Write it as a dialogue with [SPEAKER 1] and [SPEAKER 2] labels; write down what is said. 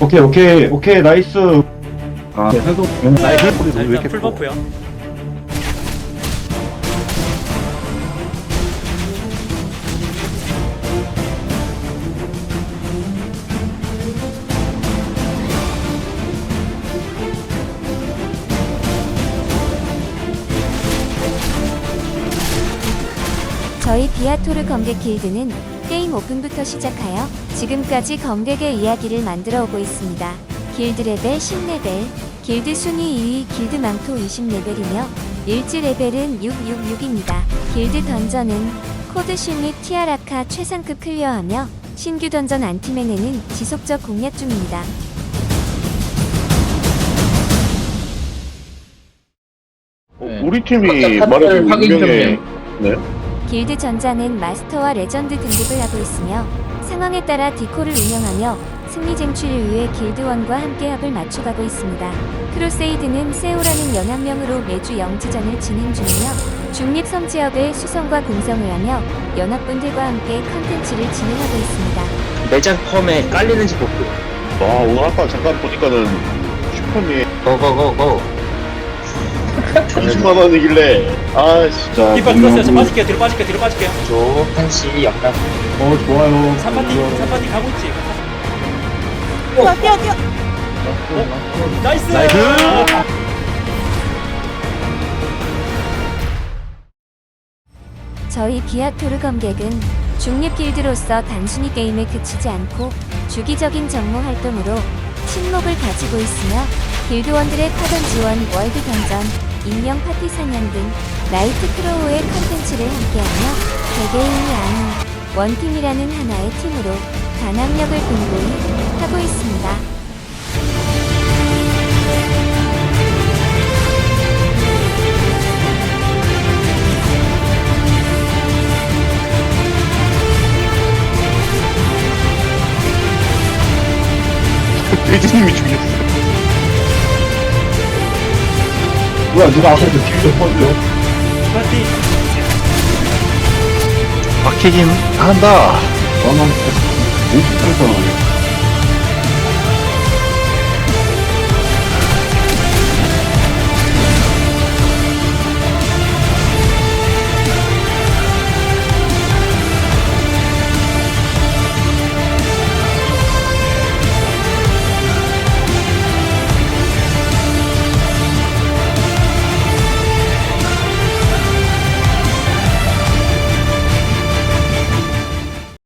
[SPEAKER 1] 오케이 오케이 오케이 나이스 아
[SPEAKER 2] 네,
[SPEAKER 1] 해도
[SPEAKER 2] 나이스.
[SPEAKER 1] 왜 이렇게
[SPEAKER 2] 풀버프요.
[SPEAKER 3] 저희 비아토르 검객 길드는 게임 오픈부터 시작하여 지금까지 검객의 이야기를 만들어 오고 있습니다. 길드 레벨 10레벨, 길드 순위 2위 길드 망토 20레벨이며 일지 레벨은 666입니다. 길드 던전은 코드 신립 티아라카 최상급 클리어하며 신규 던전 안티메네는 지속적 공략 중입니다.
[SPEAKER 4] 네.
[SPEAKER 5] 우리 팀이
[SPEAKER 4] 아까
[SPEAKER 5] 말해준
[SPEAKER 4] 좀
[SPEAKER 5] 운명의
[SPEAKER 3] 길드 전자는 마스터와 레전드 등급을 하고 있으며 상황에 따라 디코를 운영하며 승리 쟁취를 위해 길드원과 함께 합을 맞춰가고 있습니다. 크루세이드는 세오라는 연합명으로 매주 영지전을 진행 중이며 중립 섬지역을 수성과 공성을 하며 연합분들과 함께 컨텐츠를 진행하고 있습니다.
[SPEAKER 4] 매장 펌에 깔리는지 보고
[SPEAKER 5] 와 오늘 아까 잠깐 보니까는 슈퍼니
[SPEAKER 4] 고고고고
[SPEAKER 5] 30만 원이길래 아 진짜
[SPEAKER 2] 뒷발 들었어요. 저 빠질게요. 뒤로 빠질게요. 뒤로 빠질게요.
[SPEAKER 4] 조 한시 영남
[SPEAKER 1] 어 좋아요
[SPEAKER 2] 3파티, 3파티 가고 있지.
[SPEAKER 6] 뛰어 뛰어 뛰어
[SPEAKER 2] 나이스!
[SPEAKER 1] 나이스!
[SPEAKER 3] 저희 비아토르 검객은 중립 길드로서 단순히 게임에 그치지 않고 주기적인 정모 활동으로 친목을 가지고 있으며 길드원들의 파던 지원, 월드 던전, 인형 파티 사냥 등 나이트 크로우의 컨텐츠를 함께하며 개개인이 아닌 원팀이라는 하나의 팀으로 단합력을 공고히 하고 있습니다.
[SPEAKER 5] 돼지님이 죽였어
[SPEAKER 1] 뭐야 누가 앞에서 뒤로 퍼져
[SPEAKER 2] 3파티.
[SPEAKER 5] 박히긴 한다
[SPEAKER 1] 저는 50%서